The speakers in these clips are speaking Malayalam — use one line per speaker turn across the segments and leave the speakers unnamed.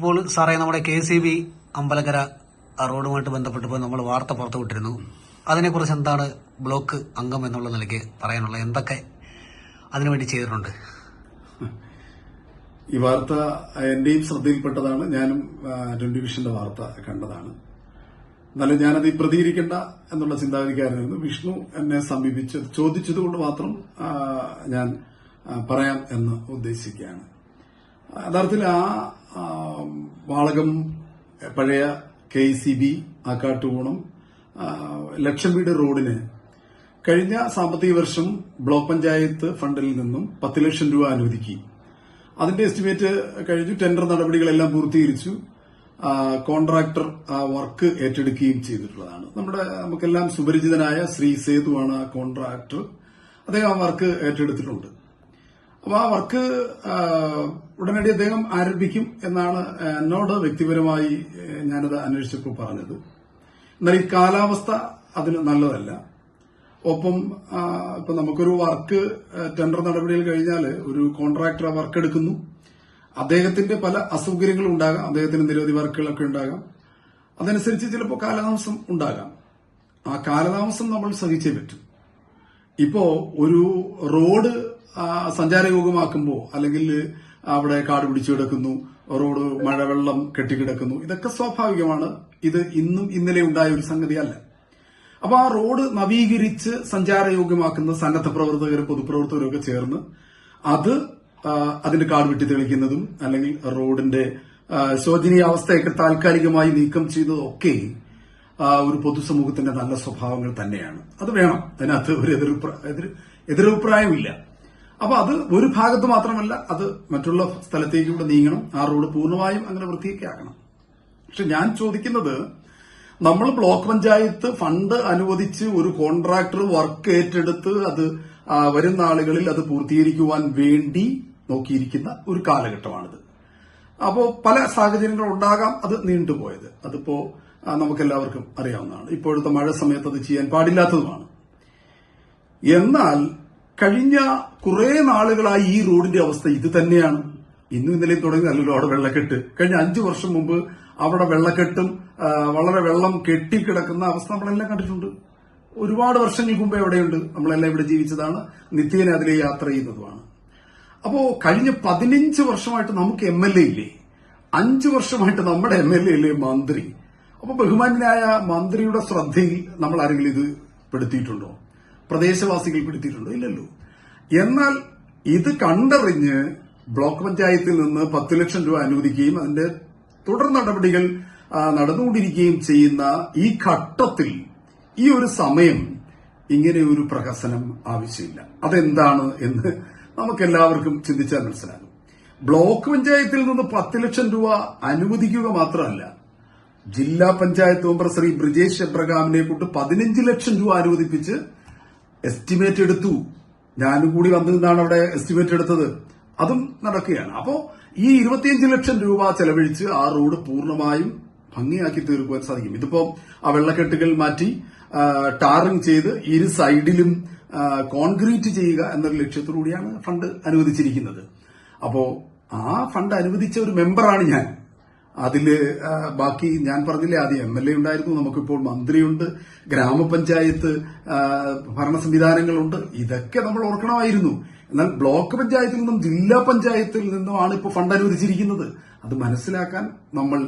അപ്പോൾ സാറേ നമ്മുടെ കെ സി ബി അമ്പലക്കര റോഡുമായിട്ട് ബന്ധപ്പെട്ടപ്പോൾ നമ്മൾ വാർത്ത പുറത്തുവിട്ടിരുന്നു അതിനെക്കുറിച്ച് എന്താണ് ബ്ലോക്ക് അംഗം എന്നുള്ള നിലയ്ക്ക് പറയാനുള്ളത്? എന്തൊക്കെ അതിനുവേണ്ടി ചെയ്തിട്ടുണ്ട്?
ഈ വാർത്ത എന്റെയും ശ്രദ്ധയിൽപ്പെട്ടതാണ്. ഞാനും ആ, ട്വന്റി വിഷന്റെ വാർത്ത കണ്ടതാണ്. എന്നാലും ഞാനത് പ്രതികരിക്കേണ്ട എന്നുള്ള ചിന്താഗതിക്കാരനായിരുന്നു. വിഷ്ണു എന്നെ സമീപിച്ച് ചോദിച്ചതുകൊണ്ട് മാത്രം ഞാൻ പറയാം എന്ന് ഉദ്ദേശിക്കുകയാണ്. യഥാർത്ഥത്തിൽ ആ വാളകം പഴയ കെ സി ബി ആക്കാട്ടുകൂണം ലക്ഷം വീട് റോഡിന് കഴിഞ്ഞ സാമ്പത്തിക വർഷം ബ്ലോക്ക് പഞ്ചായത്ത് ഫണ്ടിൽ നിന്നും പത്ത് ലക്ഷം രൂപ അനുവദിക്കി. അതിന്റെ എസ്റ്റിമേറ്റ് കഴിഞ്ഞു ടെൻഡർ നടപടികളെല്ലാം പൂർത്തീകരിച്ചു. കോൺട്രാക്ടർ വർക്ക് ഏറ്റെടുക്കുകയും ചെയ്തിട്ടുള്ളതാണ്. നമ്മുടെ നമുക്കെല്ലാം സുപരിചിതനായ ശ്രീ സേതുവാണ് ആ കോൺട്രാക്ടർ. അദ്ദേഹം ആ വർക്ക് ഏറ്റെടുത്തിട്ടുണ്ട്. അപ്പോൾ ആ വർക്ക് ഉടനടി അദ്ദേഹം ആരംഭിക്കും എന്നാണ് എന്നോട് വ്യക്തിപരമായി ഞാനത് അന്വേഷിച്ചപ്പോൾ പറഞ്ഞത്. എന്നാൽ ഈ കാലാവസ്ഥ അതിന് നല്ലതല്ല. ഒപ്പം ഇപ്പം ഇപ്പൊ നമുക്കൊരു വർക്ക് ടെൻഡർ നടപടിയിൽ കഴിഞ്ഞാൽ ഒരു കോൺട്രാക്ടർ ആ വർക്ക് എടുക്കുന്നു. അദ്ദേഹത്തിന്റെ പല അസൗകര്യങ്ങളും ഉണ്ടാകാം. അദ്ദേഹത്തിന് നിരവധി വർക്കുകളൊക്കെ ഉണ്ടാകാം. അതനുസരിച്ച് ചിലപ്പോൾ കാലതാമസം ഉണ്ടാകാം. ആ കാലതാമസം നമ്മൾ സഹിച്ചേ പറ്റും. ഇപ്പോ ഒരു റോഡ് സഞ്ചാരയോഗമാക്കുമ്പോൾ അല്ലെങ്കിൽ അവിടെ കാട് പിടിച്ചു കിടക്കുന്നു റോഡ് മഴവെള്ളം കെട്ടിക്കിടക്കുന്നു. ഇതൊക്കെ സ്വാഭാവികമാണ്. ഇത് ഇന്നും ഇന്നലെ ഉണ്ടായ ഒരു സംഗതിയല്ല. അപ്പൊ ആ റോഡ് നവീകരിച്ച് സഞ്ചാരയോഗ്യമാക്കുന്ന സന്നദ്ധ പ്രവർത്തകരും പൊതുപ്രവർത്തകരും ഒക്കെ ചേർന്ന് അത് അതിന്റെ കാട് വെട്ടി തെളിക്കുന്നതും അല്ലെങ്കിൽ റോഡിന്റെ ശോചനീയാവസ്ഥയൊക്കെ താൽക്കാലികമായി നീക്കം ചെയ്തതൊക്കെ ഒരു പൊതുസമൂഹത്തിന്റെ നല്ല സ്വഭാവങ്ങൾ തന്നെയാണ്. അത് വേണം. അതിനകത്ത് ഒരു എതിർപ്ര- എതിർ- എതിരഭിപ്രായമില്ല. അപ്പൊ അത് ഒരു ഭാഗത്ത് മാത്രമല്ല അത് മറ്റുള്ള സ്ഥലത്തേക്ക് കൂടെ നീങ്ങണം ആ റോഡ് പൂർണമായും അങ്ങനെ വൃത്തിയൊക്കെ ആക്കണം. പക്ഷെ ഞാൻ ചോദിക്കുന്നത് നമ്മൾ ബ്ലോക്ക് പഞ്ചായത്ത് ഫണ്ട് അനുവദിച്ച് ഒരു കോൺട്രാക്ടർ വർക്ക് ഏറ്റെടുത്ത് അത് വരുന്ന ആളുകളിൽ അത് പൂർത്തീകരിക്കുവാൻ വേണ്ടി നോക്കിയിരിക്കുന്ന ഒരു കാലഘട്ടമാണിത്. അപ്പോൾ പല സാഹചര്യങ്ങൾ ഉണ്ടാകാം അത് നീണ്ടുപോയത്. അതിപ്പോ നമുക്കെല്ലാവർക്കും അറിയാവുന്നതാണ്. ഇപ്പോഴത്തെ മഴ സമയത്ത് അത് ചെയ്യാൻ പാടില്ലാത്തതുമാണ്. എന്നാൽ കഴിഞ്ഞ കുറെ നാളുകളായി ഈ റോഡിന്റെ അവസ്ഥ ഇത് തന്നെയാണ്. ഇന്നും ഇന്നലെയും തുടങ്ങിയല്ലോ അവിടെ വെള്ളക്കെട്ട്. കഴിഞ്ഞ അഞ്ചു വർഷം മുമ്പ് അവിടെ വെള്ളക്കെട്ടും വളരെ വെള്ളം കെട്ടിക്കിടക്കുന്ന അവസ്ഥ നമ്മളെല്ലാം കണ്ടിട്ടുണ്ട്. ഒരുപാട് വർഷങ്ങൾക്ക് മുമ്പ് എവിടെയുണ്ട് നമ്മളെല്ലാം ഇവിടെ ജീവിച്ചതാണ്. നിത്യേന അതിലെ യാത്ര ചെയ്യുന്നതുമാണ്. അപ്പോ കഴിഞ്ഞ പതിനഞ്ച് വർഷമായിട്ട് നമുക്ക് എം എൽ എ ഇല്ലേ? അഞ്ചു വർഷമായിട്ട് നമ്മുടെ എം എൽ എ ഇല്ലേ മന്ത്രി? അപ്പൊ ബഹുമാന്യനായ മന്ത്രിയുടെ ശ്രദ്ധയിൽ നമ്മൾ ആരെങ്കിലും ഇത് പെടുത്തിയിട്ടുണ്ടോ? പ്രദേശവാസികൾ പെടുത്തിയിട്ടുണ്ടോ ഇല്ലല്ലോ. എന്നാൽ ഇത് കണ്ടറിഞ്ഞ് ബ്ലോക്ക് പഞ്ചായത്തിൽ നിന്ന് പത്ത് ലക്ഷം രൂപ അനുവദിക്കുകയും അതിന്റെ തുടർ നടപടികൾ നടന്നുകൊണ്ടിരിക്കുകയും ചെയ്യുന്ന ഈ ഘട്ടത്തിൽ ഈ ഒരു സമയം ഇങ്ങനെ ഒരു പ്രഹസനം ആവശ്യമില്ല. അതെന്താണ് എന്ന് നമുക്ക് എല്ലാവർക്കും ചിന്തിച്ചാൽ മനസ്സിലാകും. ബ്ലോക്ക് പഞ്ചായത്തിൽ നിന്ന് പത്ത് ലക്ഷം രൂപ അനുവദിക്കുക മാത്രമല്ല ജില്ലാ പഞ്ചായത്ത് മെമ്പർ ശ്രീ ബ്രിജേഷ് എബ്രഹാമിനെ കൊണ്ട് പതിനഞ്ച് ലക്ഷം രൂപ അനുവദിപ്പിച്ച് എസ്റ്റിമേറ്റ് എടുത്തു. ഞാനും കൂടി വന്നു അവിടെ എസ്റ്റിമേറ്റ് എടുത്തത്. അതും നടക്കുകയാണ്. അപ്പോ ഈ ഇരുപത്തിയഞ്ച് ലക്ഷം രൂപ ചെലവഴിച്ച് ആ റോഡ് പൂർണമായും ഭംഗിയാക്കി തീർക്കുവാൻ സാധിക്കും. ഇതിപ്പോ ആ വെള്ളക്കെട്ടുകൾ മാറ്റി ടാറിംഗ് ചെയ്ത് ഇരു സൈഡിലും കോൺക്രീറ്റ് ചെയ്യുക എന്നൊരു ലക്ഷ്യത്തോടുകൂടിയാണ് ഫണ്ട് അനുവദിച്ചിരിക്കുന്നത്. അപ്പോ ആ ഫണ്ട് അനുവദിച്ച ഒരു മെമ്പറാണ് ഞാൻ. അതിൽ ബാക്കി ഞാൻ പറഞ്ഞില്ലേ ആദ്യം എം എൽ എ ഉണ്ടായിരുന്നു നമുക്കിപ്പോൾ മന്ത്രിയുണ്ട് ഗ്രാമപഞ്ചായത്ത് ഭരണ സംവിധാനങ്ങളുണ്ട് ഇതൊക്കെ നമ്മൾ ഓർക്കണമായിരുന്നു. എന്നാൽ ബ്ലോക്ക് പഞ്ചായത്തിൽ നിന്നും ജില്ലാ പഞ്ചായത്തിൽ നിന്നുമാണ് ഇപ്പോൾ ഫണ്ട് അനുവദിച്ചിരിക്കുന്നത്. അത് മനസ്സിലാക്കാൻ നമ്മൾ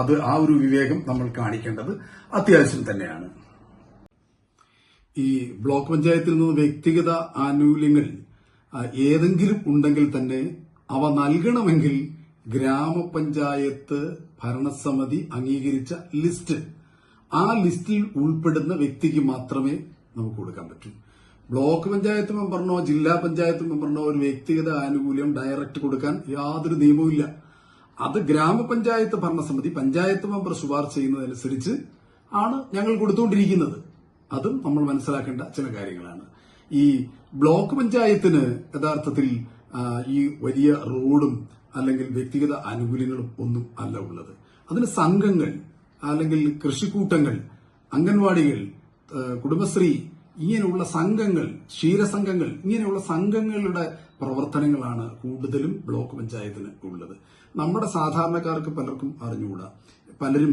അത് ആ ഒരു വിവേകം നമ്മൾ കാണിക്കേണ്ടത് അത്യാവശ്യം തന്നെയാണ്. ഈ ബ്ലോക്ക് പഞ്ചായത്തിൽ നിന്ന് വ്യക്തിഗത ആനുകൂല്യങ്ങൾ ഏതെങ്കിലും ഉണ്ടെങ്കിൽ തന്നെ അവ നൽകണമെങ്കിൽ ഗ്രാമപഞ്ചായത്ത് ഭരണസമിതി അംഗീകരിച്ച ലിസ്റ്റ്. ആ ലിസ്റ്റിൽ ഉൾപ്പെടുന്ന വ്യക്തിക്ക് മാത്രമേ നമുക്ക് കൊടുക്കാൻ പറ്റൂ. ബ്ലോക്ക് പഞ്ചായത്ത് മെമ്പറിനോ ജില്ലാ പഞ്ചായത്ത് മെമ്പറിനോ ഒരു വ്യക്തിഗത ആനുകൂല്യം ഡയറക്റ്റ് കൊടുക്കാൻ യാതൊരു നിയമവുമില്ല അത് ഗ്രാമപഞ്ചായത്ത് ഭരണസമിതി പഞ്ചായത്ത് മെമ്പർ ശുപാർശ ചെയ്യുന്നതനുസരിച്ച് ആണ് ഞങ്ങൾ കൊടുത്തുകൊണ്ടിരിക്കുന്നത്. അതും നമ്മൾ മനസ്സിലാക്കേണ്ട ചില കാര്യങ്ങളാണ്. ഈ ബ്ലോക്ക് പഞ്ചായത്തിന് യഥാർത്ഥത്തിൽ ഈ വലിയ റോഡും അല്ലെങ്കിൽ വ്യക്തിഗത ആനുകൂല്യങ്ങളും ഒന്നും അല്ല ഉള്ളത്. അതിന് സംഘങ്ങൾ അല്ലെങ്കിൽ കൃഷിക്കൂട്ടങ്ങൾ അംഗൻവാടികൾ കുടുംബശ്രീ ഇങ്ങനെയുള്ള സംഘങ്ങൾ ക്ഷീരസംഘങ്ങൾ ഇങ്ങനെയുള്ള സംഘങ്ങളുടെ പ്രവർത്തനങ്ങളാണ് കൂടുതലും ബ്ലോക്ക് പഞ്ചായത്തിന് ഉള്ളത്. നമ്മുടെ സാധാരണക്കാർക്ക് പലർക്കും അറിഞ്ഞുകൂടാ. പലരും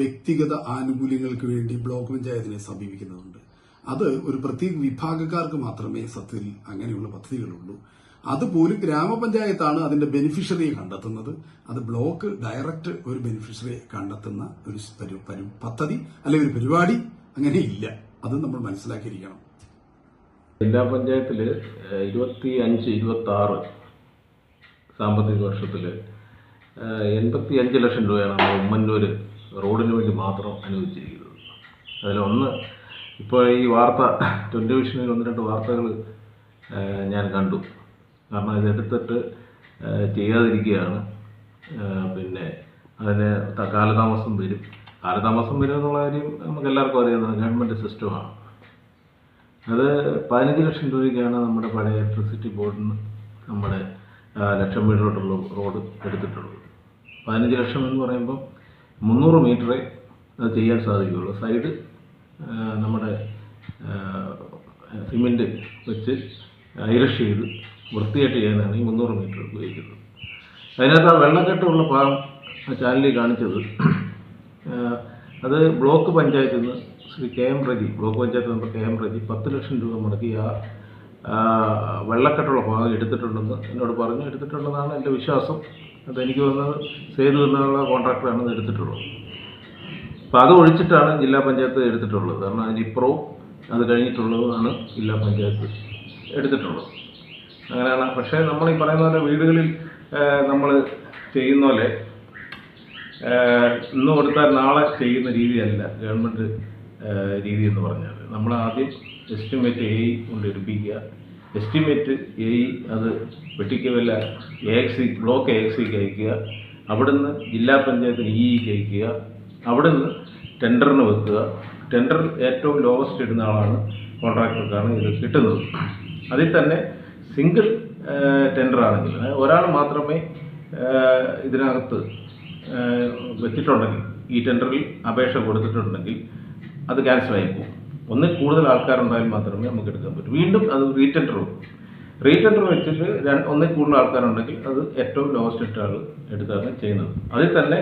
വ്യക്തിഗത ആനുകൂല്യങ്ങൾക്ക് വേണ്ടി ബ്ലോക്ക് പഞ്ചായത്തിനെ സമീപിക്കുന്നുണ്ട് അത് ഒരു പ്രത്യേക വിഭാഗക്കാർക്ക് മാത്രമേ സത്യത്തിൽ അങ്ങനെയുള്ള പദ്ധതികളുള്ളൂ. അതുപോലും ഗ്രാമപഞ്ചായത്താണ് അതിന്റെ ബെനിഫിഷ്യറിയെ കണ്ടെത്തുന്നത്. അത് ബ്ലോക്ക് ഡയറക്റ്റ് ഒരു ബെനിഫിഷ്യറിയെ കണ്ടെത്തുന്ന ഒരു പദ്ധതി അല്ലെങ്കിൽ ഒരു പരിപാടി അങ്ങനെ ഇല്ല. അത് നമ്മൾ മനസ്സിലാക്കിയിരിക്കണം.
ജില്ലാ പഞ്ചായത്തിൽ ഇരുപത്തി അഞ്ച് ഇരുപത്തി ആറ് സാമ്പത്തിക വർഷത്തിൽ എൺപത്തി അഞ്ച് ലക്ഷം രൂപയാണ് നമ്മൾ ഉമ്മന്നൂർ റോഡിന് വേണ്ടി മാത്രം അനുവദിച്ചിരിക്കുന്നത്. അതിലൊന്ന് ഇപ്പോൾ ഈ വാർത്ത ടെലിവിഷനിൽ ഒന്ന് രണ്ട് വാർത്തകൾ ഞാൻ കണ്ടു. കാരണം ഇതെടുത്തിട്ട് ചെയ്യാതിരിക്കുകയാണ്. പിന്നെ അതിന് കാലതാമസം വരും. കാലതാമസം വരും എന്നുള്ള കാര്യം നമുക്ക് എല്ലാവർക്കും അറിയാവുന്ന ഗവൺമെന്റ് സിസ്റ്റമാണ്. അത് പതിനഞ്ച് ലക്ഷം രൂപയ്ക്കാണ് നമ്മുടെ പഴയ ഇലക്ട്രിസിറ്റി ബോർഡിൽ നിന്ന് നമ്മുടെ ലക്ഷം മീറ്ററോട്ടുള്ള റോഡ് എടുത്തിട്ടുള്ളത്. പതിനഞ്ച് ലക്ഷം എന്ന് പറയുമ്പോൾ മുന്നൂറ് മീറ്ററേ അത് ചെയ്യാൻ സാധിക്കുകയുള്ളൂ. സൈഡ് നമ്മുടെ സിമെന്റ് വെച്ച് ഐറഷ് ചെയ്ത് വൃത്തിയായിട്ട് ചെയ്യാനാണ് ഈ മുന്നൂറ് മീറ്റർ ഉപയോഗിക്കുന്നത്. അതിനകത്ത് ആ വെള്ളക്കെട്ടുള്ള ഭാഗം ചാനലിൽ കാണിച്ചത് അത് ബ്ലോക്ക് പഞ്ചായത്തിൽ നിന്ന് Shri K M Reji block panchayat member K M Reji പത്ത് ലക്ഷം രൂപ മുടക്കി ആ വെള്ളക്കെട്ടുള്ള ഭാഗം എടുത്തിട്ടുണ്ടെന്ന് എന്നോട് പറഞ്ഞു. എടുത്തിട്ടുണ്ടെന്നാണ് എന്റെ വിശ്വാസം. അതെനിക്ക് വന്നത് സേതു എന്നുള്ള കോൺട്രാക്ടറാണ് എടുത്തിട്ടുള്ളത് അപ്പോൾ അത് ഒഴിച്ചിട്ടാണ് ജില്ലാ പഞ്ചായത്ത് എടുത്തിട്ടുള്ളത്. കാരണം അതിനിപ്പുറവും അത് കഴിഞ്ഞിട്ടുള്ളതുമാണ് ജില്ലാ പഞ്ചായത്ത് എടുത്തിട്ടുള്ളത്. അങ്ങനെയാണ്. പക്ഷേ നമ്മൾ ഈ പറയുന്ന പോലെ വീടുകളിൽ നമ്മൾ ചെയ്യുന്ന പോലെ ഇന്ന് കൊടുത്താൽ നാളെ ചെയ്യുന്ന രീതിയല്ല. ഗവൺമെന്റ് രീതി എന്ന് പറഞ്ഞാൽ. നമ്മൾ ആദ്യം എസ്റ്റിമേറ്റ് എ കൊണ്ട് എടുപ്പിക്കുക. എസ്റ്റിമേറ്റ് എ അത് വെട്ടിക്കവല്ല. A X block A X സിക്ക് അയക്കുക. അവിടുന്ന് ജില്ലാ പഞ്ചായത്തിന് ഇ ഇക്ക് അയക്കുക. അവിടുന്ന് ടെൻഡറിന് വെക്കുക. ടെൻഡർ ഏറ്റവും ലോവസ്റ്റ് ഇടുന്ന ആളാണ് കോൺട്രാക്ടർക്കാണ് ഇത് കിട്ടുന്നത്. അതിൽ തന്നെ സിംഗിൾ ടെൻഡർ ആണെങ്കിൽ ഒരാൾ മാത്രമേ ഇതിനകത്ത് വെച്ചിട്ടുണ്ടെങ്കിൽ ഈ ടെൻഡറിൽ അപേക്ഷ കൊടുത്തിട്ടുണ്ടെങ്കിൽ അത് ക്യാൻസൽ ആയി പോകും. ഒന്നിൽ കൂടുതൽ ആൾക്കാരുണ്ടായാൽ മാത്രമേ നമുക്ക് എടുക്കാൻ പറ്റൂ. വീണ്ടും അത് റീടെൻഡർ വെക്കും റീടെൻഡർ വെച്ചിട്ട് രണ്ട് ഒന്നിൽ കൂടുതൽ ആൾക്കാരുണ്ടെങ്കിൽ അത് ഏറ്റവും ലോവസ്റ്റ് ഇട്ട ആൾ എടുത്താണ് ചെയ്യുന്നത്. അതിൽ തന്നെ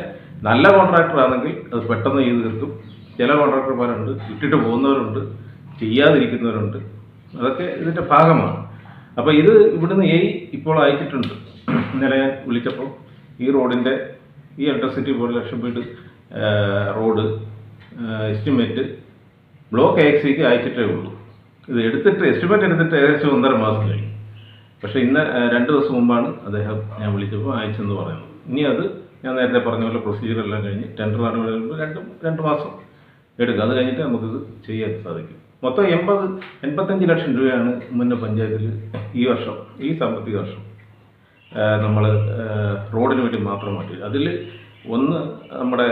നല്ല കോൺട്രാക്ടർ ആണെങ്കിൽ അത് പെട്ടെന്ന് ചെയ്ത് തീർക്കും. ചില കോൺട്രാക്ടർമാരുണ്ട് ഇട്ടിട്ട് പോകുന്നവരുണ്ട് ചെയ്യാതിരിക്കുന്നവരുണ്ട്. അതൊക്കെ ഇതിന്റെ ഭാഗമാണ്. അപ്പോൾ ഇത് ഇവിടുന്ന് എ ഇപ്പോൾ അയച്ചിട്ടുണ്ട്. ഇന്നലെ ഞാൻ വിളിച്ചപ്പോൾ ഈ റോഡിന്റെ ഈ ഇലക്ട്രിസിറ്റി ബോർഡ് ലക്ഷം വീട് റോഡ് എസ്റ്റിമേറ്റ് ബ്ലോക്ക് എക്സിക്ക് അയച്ചിട്ടേ ഉള്ളൂ. ഇത് എടുത്തിട്ട് എസ്റ്റിമേറ്റ് എടുത്തിട്ട് ഏകദേശം ഒന്നര മാസം കഴിഞ്ഞു. പക്ഷേ ഇന്ന് രണ്ട് ദിവസം മുമ്പാണ് അദ്ദേഹം ഞാൻ വിളിച്ചപ്പോൾ അയച്ചെന്ന് പറയുന്നത്. ഇനി അത് ഞാൻ നേരത്തെ പറഞ്ഞ പോലെ പ്രൊസീജിയർ എല്ലാം കഴിഞ്ഞ് ടെൻഡർ നടപടി രണ്ട് രണ്ട് മാസം എടുക്കുക അത് കഴിഞ്ഞിട്ട് നമുക്കിത് ചെയ്യാൻ സാധിക്കും. മൊത്തം എൺപത് എൺപത്തഞ്ച് ലക്ഷം രൂപയാണ് മുന്ന പഞ്ചായത്തിൽ ഈ വർഷം ഈ സാമ്പത്തിക വർഷം. നമ്മൾ റോഡിന് വേണ്ടി മാത്രം മാറ്റി അതിൽ ഒന്ന് നമ്മുടെ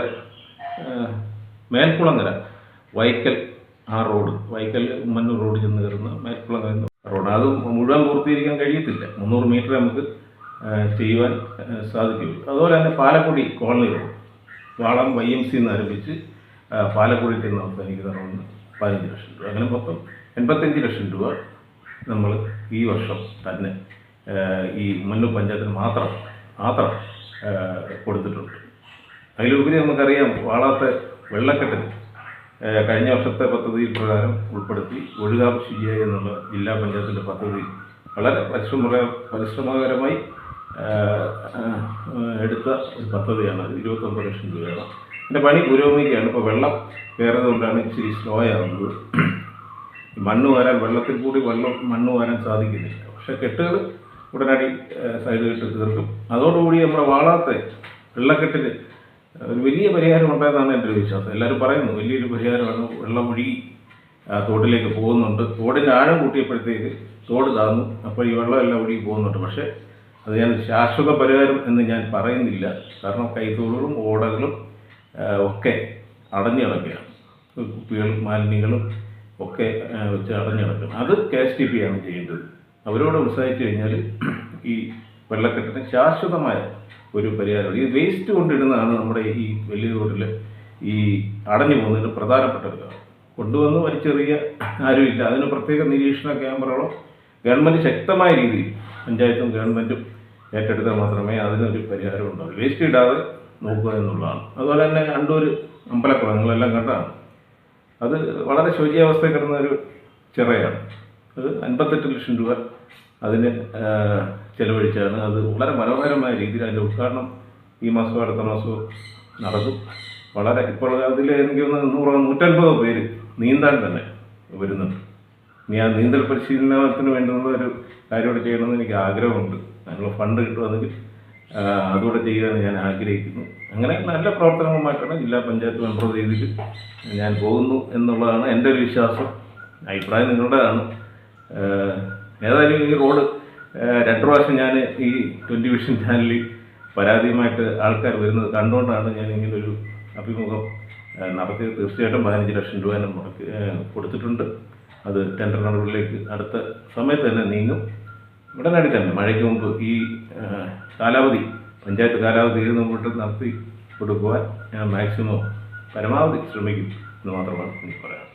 മേൽക്കുളങ്ങര വൈക്കൽ ആ റോഡ് വൈക്കൽ ഉമ്മന്നൂർ റോഡ് ചെന്ന് കയറുന്ന മേൽക്കുളങ്ങര റോഡ്. അത് മുഴുവൻ പൂർത്തീകരിക്കാൻ കഴിയത്തില്ല. മുന്നൂറ് മീറ്റർ നമുക്ക് ചെയ്യുവാൻ സാധിക്കുള്ളൂ അതുപോലെ തന്നെ Palakkudi colony road. വാളം Y M സിന്ന് ആരംഭിച്ച് പാലക്കുടി ചെന്ന് അവസാനിക്കുന്ന റോഡിന് പതിനഞ്ച് ലക്ഷം രൂപ. അങ്ങനെ മൊത്തം എൺപത്തഞ്ച് ലക്ഷം രൂപ നമ്മൾ ഈ വർഷം തന്നെ ഈ മുന്നൂർ പഞ്ചായത്തിന് മാത്രം മാത്രം കൊടുത്തിട്ടുണ്ട്. അതിലുപരി നമുക്കറിയാം വാളാത്ത വെള്ളക്കെട്ടിന് കഴിഞ്ഞ വർഷത്തെ പദ്ധതി പ്രകാരം ഉൾപ്പെടുത്തി ഒഴുകാവ് ശുചിയായി എന്നുള്ള ജില്ലാ പഞ്ചായത്തിന്റെ പദ്ധതി വളരെ പരിശ്രമ പരിശ്രമകരമായി എടുത്ത ഒരു പദ്ധതിയാണ്. ഇരുപത്തൊമ്പത് ലക്ഷം രൂപയാണ് എന്റെ പണി പുരോഗമിക്കുകയാണ്. ഇപ്പോൾ വെള്ളം കയറുന്നത് കൊണ്ടാണ് ഇച്ചിരി സ്ലോ ആവുന്നത്. ഈ മണ്ണ് വാരാൻ വെള്ളത്തിൽ കൂടി വെള്ളം മണ്ണ് വാരാൻ സാധിക്കുന്നില്ല. പക്ഷെ കെട്ടുകൾ ഉടനടി ഏഹ്, സൈഡ് കെട്ട് തീർക്കും. അതോടുകൂടി നമ്മുടെ വാളാത്ത വെള്ളക്കെട്ടിന് ഒരു വലിയ പരിഹാരം ഉണ്ടായതാണ് എന്റെ ഒരു വിശ്വാസം. എല്ലാവരും പറയുന്നു വലിയൊരു പരിഹാരമാണ് വെള്ളം ഒഴുകി തോട്ടിലേക്ക് പോകുന്നുണ്ട്. തോടിന്റെ ആഴം കൂട്ടിയപ്പോഴത്തേക്ക് തോട് താന്നു. അപ്പോൾ ഈ വെള്ളമെല്ലാം ഒഴുകി പോകുന്നുണ്ട്. പക്ഷേ അത് ഞാൻ ശാശ്വത പരിഹാരം എന്ന് ഞാൻ പറയുന്നില്ല. കാരണം കൈത്തോടുകളും ഓടകളും ഒക്കെ അടഞ്ഞു കിടക്കുകയാണ് കുപ്പികളും മാലിന്യങ്ങളും ഒക്കെ വെച്ച് അടഞ്ഞു കിടക്കണം അത് കെ എസ് ടി പി ആണ് ചെയ്യേണ്ടത്. അവരോട് ഉത്സാഹിച്ചു കഴിഞ്ഞാൽ ഈ വെള്ളക്കെട്ടിന് ശാശ്വതമായ ഒരു പരിഹാരം ഈ വേസ്റ്റ് കൊണ്ടിടുന്നതാണ് നമ്മുടെ ഈ വലിയ തോട്ടിൽ ഈ അടഞ്ഞു പോകുന്നതിന് പ്രധാനപ്പെട്ട ഒരു കാര്യം കൊണ്ടുവന്ന് വലിച്ചെറിയ ആരുമില്ല. അതിന് പ്രത്യേക നിരീക്ഷണ ക്യാമറകളോ ഗവൺമെന്റ് ശക്തമായ രീതിയിൽ പഞ്ചായത്തും ഗവൺമെന്റും ഏറ്റെടുത്താൽ മാത്രമേ അതിനൊരു പരിഹാരം ഉണ്ടാവൂ വേസ്റ്റ് ഇടാതെ നോക്കുക എന്നുള്ളതാണ്. അതുപോലെ തന്നെ അണ്ടൂർ അമ്പലക്കുളം നിങ്ങളെല്ലാം കണ്ടതാണ് അത് വളരെ ശോചിയാവസ്ഥയിൽ കിടന്ന ഒരു ചിറയാണ്. അത് അൻപത്തെട്ട് ലക്ഷം രൂപ അതിന് ചെലവഴിച്ചാണ്. അത് വളരെ മനോഹരമായ രീതിയിൽ അതിന്റെ ഉദ്ഘാടനം ഈ മാസവും അടുത്ത മാസവും നടക്കും വളരെ ഇപ്പോൾ അതിൽ എനിക്ക് നൂറ് നൂറ്റൻപത് പേര് നീന്താൻ തന്നെ വരുന്നുണ്ട്. ഇനി ആ നീന്തൽ പരിശീലനത്തിന് വേണ്ടുന്ന ഒരു കാര്യം ചെയ്യണമെന്ന് എനിക്ക് ആഗ്രഹമുണ്ട്. അതിനുള്ള ഫണ്ട് കിട്ടുവാണെങ്കിൽ അതുകൂടെ ചെയ്യാൻ ഞാൻ ആഗ്രഹിക്കുന്നു. അങ്ങനെ നല്ല പ്രവർത്തനങ്ങളുമായിട്ടാണ് ജില്ലാ പഞ്ചായത്ത് മെമ്പർ രീതിയിൽ ഞാൻ പോകുന്നു എന്നുള്ളതാണ് എന്റെ ഒരു വിശ്വാസം. അഭിപ്രായം നിങ്ങളുടേതാണ്. ആ, ഏതായാലും ഈ റോഡ് രണ്ട് പ്രാവശ്യം ഞാൻ ഈ ട്വന്റി വിഷൻ ചാനലിൽ പരാതിയുമായിട്ട് ആൾക്കാർ വരുന്നത് കണ്ടുകൊണ്ടാണ് ഞാൻ ഇങ്ങനൊരു അഭിമുഖം നടത്തിയത്. തീർച്ചയായിട്ടും പതിനഞ്ച് ലക്ഷം രൂപ കൊടുത്തിട്ടുണ്ട്. അത് ടെൻഡർ നടപടിയിലേക്ക് അടുത്ത സമയത്ത് തന്നെ നീങ്ങും. ഉടനടി തന്നെ മഴയ്ക്ക് മുമ്പ് ഈ കാലാവധി പഞ്ചായത്ത് കാലാവധി തീരുന്ന മുമ്പോട്ട് നടത്തി കൊടുക്കുവാൻ ഞാൻ മാക്സിമം പരമാവധി ശ്രമിക്കും എന്ന് മാത്രമാണ് എനിക്ക് പറയാം